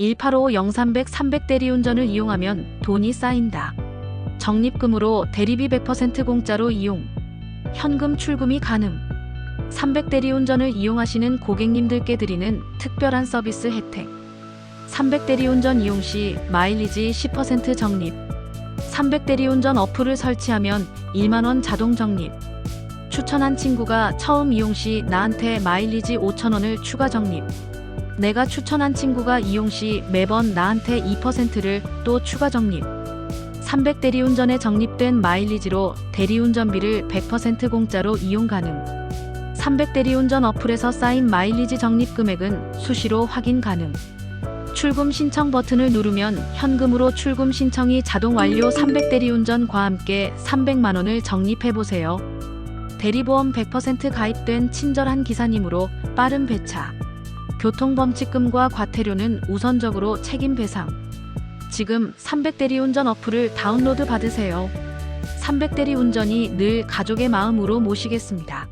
1855-0300 300 대리운전을 이용하면 돈이 쌓인다. 적립금으로 대리비 100% 공짜로 이용. 현금 출금이 가능. 300 대리운전을 이용하시는 고객님들께 드리는 특별한 서비스 혜택. 300 대리운전 이용 시 마일리지 10% 적립. 300 대리운전 어플을 설치하면 1만원 자동 적립. 추천한 친구가 처음 이용 시 나한테 마일리지 5천원을 추가 적립. 내가 추천한 친구가 이용 시 매번 나한테 2%를 또 추가 적립. 300 대리운전에 적립된 마일리지로 대리운전비를 100% 공짜로 이용 가능. 300 대리운전 어플에서 쌓인 마일리지 적립 금액은 수시로 확인 가능. 출금 신청 버튼을 누르면 현금으로 출금 신청이 자동 완료 300 대리운전과 함께 300만 원을 적립해 보세요. 대리보험 100% 가입된 친절한 기사님으로 빠른 배차. 교통범칙금과 과태료는 우선적으로 책임 배상. 지금 300대리운전 어플을 다운로드 받으세요. 300대리운전이 늘 가족의 마음으로 모시겠습니다.